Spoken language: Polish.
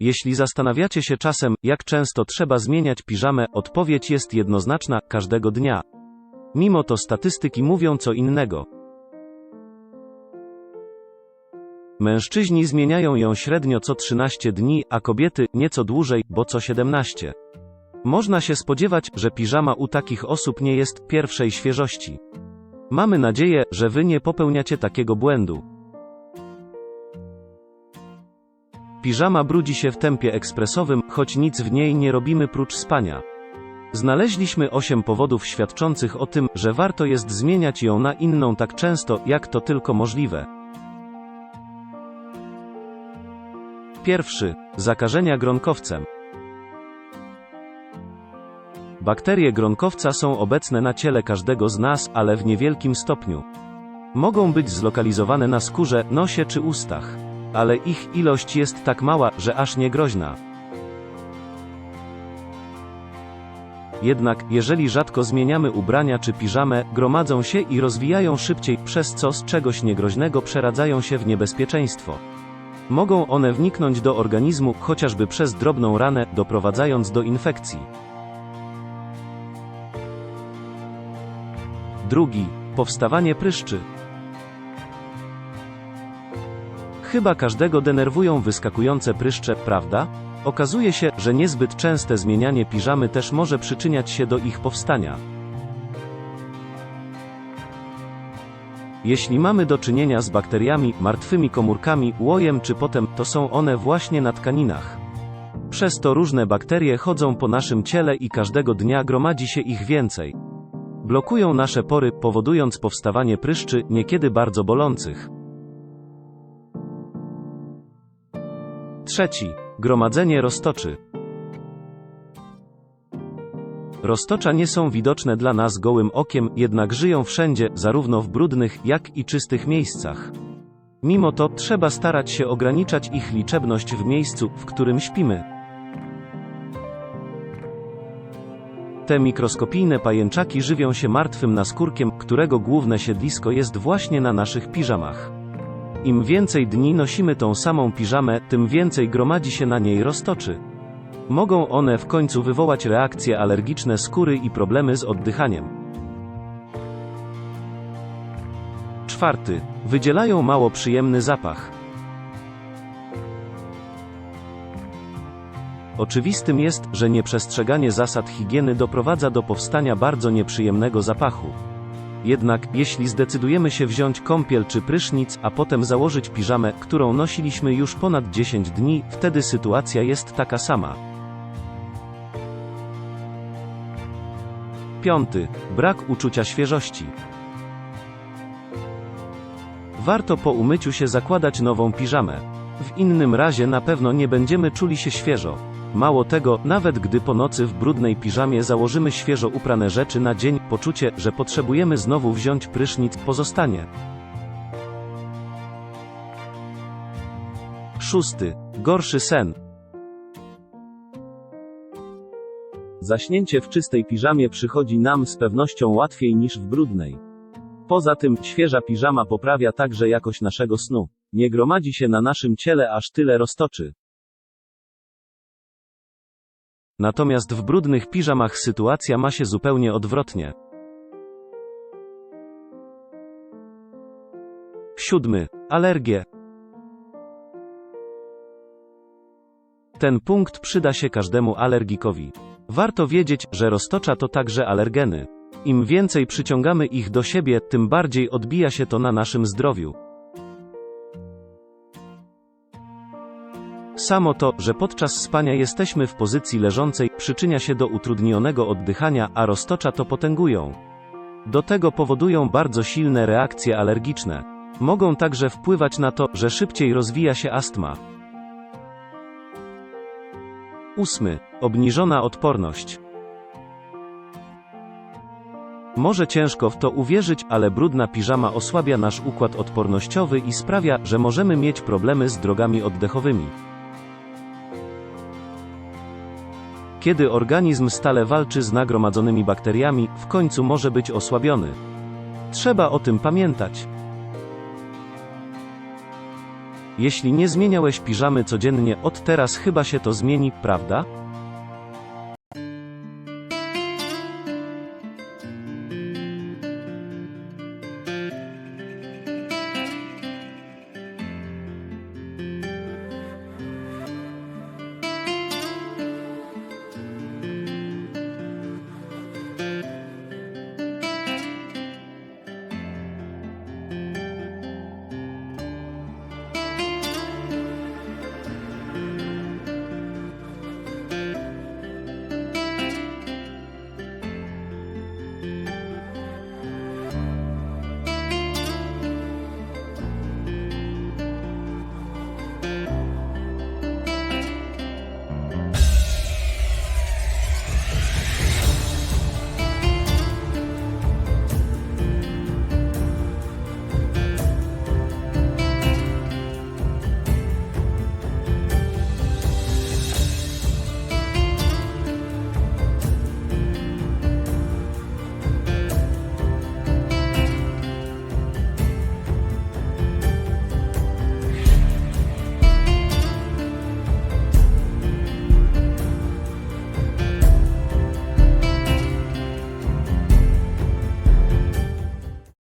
Jeśli zastanawiacie się czasem, jak często trzeba zmieniać piżamę, odpowiedź jest jednoznaczna każdego dnia. Mimo to statystyki mówią co innego. Mężczyźni zmieniają ją średnio co 13 dni, a kobiety nieco dłużej, bo co 17. Można się spodziewać, że piżama u takich osób nie jest pierwszej świeżości. Mamy nadzieję, że wy nie popełniacie takiego błędu. Piżama brudzi się w tempie ekspresowym, choć nic w niej nie robimy prócz spania. Znaleźliśmy 8 powodów świadczących o tym, że warto jest zmieniać ją na inną tak często, jak to tylko możliwe. Pierwszy. Zakażenia gronkowcem. Bakterie gronkowca są obecne na ciele każdego z nas, ale w niewielkim stopniu. Mogą być zlokalizowane na skórze, nosie czy ustach. Ale ich ilość jest tak mała, że aż nie groźna. Jednak, jeżeli rzadko zmieniamy ubrania czy piżamę, gromadzą się i rozwijają szybciej, przez co z czegoś niegroźnego przeradzają się w niebezpieczeństwo. Mogą one wniknąć do organizmu, chociażby przez drobną ranę, doprowadzając do infekcji. Drugi. Powstawanie pryszczy. Chyba każdego denerwują wyskakujące pryszcze, prawda? Okazuje się, że niezbyt częste zmienianie piżamy też może przyczyniać się do ich powstania. Jeśli mamy do czynienia z bakteriami, martwymi komórkami, łojem czy potem, to są one właśnie na tkaninach. Przez to różne bakterie chodzą po naszym ciele i każdego dnia gromadzi się ich więcej. Blokują nasze pory, powodując powstawanie pryszczy, niekiedy bardzo bolących. Trzeci. Gromadzenie roztoczy. Roztocza nie są widoczne dla nas gołym okiem, jednak żyją wszędzie, zarówno w brudnych, jak i czystych miejscach. Mimo to, trzeba starać się ograniczać ich liczebność w miejscu, w którym śpimy. Te mikroskopijne pajęczaki żywią się martwym naskórkiem, którego główne siedlisko jest właśnie na naszych piżamach. Im więcej dni nosimy tą samą piżamę, tym więcej gromadzi się na niej roztoczy. Mogą one w końcu wywołać reakcje alergiczne skóry i problemy z oddychaniem. Czwarty. Wydzielają mało przyjemny zapach. Oczywistym jest, że nieprzestrzeganie zasad higieny doprowadza do powstania bardzo nieprzyjemnego zapachu. Jednak, jeśli zdecydujemy się wziąć kąpiel czy prysznic, a potem założyć piżamę, którą nosiliśmy już ponad 10 dni, wtedy sytuacja jest taka sama. Piąty. Brak uczucia świeżości. Warto po umyciu się zakładać nową piżamę. W innym razie na pewno nie będziemy czuli się świeżo. Mało tego, nawet gdy po nocy w brudnej piżamie założymy świeżo uprane rzeczy na dzień, poczucie, że potrzebujemy znowu wziąć prysznic, pozostanie. Szósty. Gorszy sen. Zaśnięcie w czystej piżamie przychodzi nam z pewnością łatwiej niż w brudnej. Poza tym, świeża piżama poprawia także jakość naszego snu. Nie gromadzi się na naszym ciele aż tyle roztoczy. Natomiast w brudnych piżamach sytuacja ma się zupełnie odwrotnie. Siódmy. Alergie. Ten punkt przyda się każdemu alergikowi. Warto wiedzieć, że roztocza to także alergeny. Im więcej przyciągamy ich do siebie, tym bardziej odbija się to na naszym zdrowiu. Samo to, że podczas spania jesteśmy w pozycji leżącej, przyczynia się do utrudnionego oddychania, a roztocza to potęgują. Do tego powodują bardzo silne reakcje alergiczne. Mogą także wpływać na to, że szybciej rozwija się astma. Ósmy. Obniżona odporność. Może ciężko w to uwierzyć, ale brudna piżama osłabia nasz układ odpornościowy i sprawia, że możemy mieć problemy z drogami oddechowymi. Kiedy organizm stale walczy z nagromadzonymi bakteriami, w końcu może być osłabiony. Trzeba o tym pamiętać. Jeśli nie zmieniałeś piżamy codziennie, od teraz chyba się to zmieni, prawda?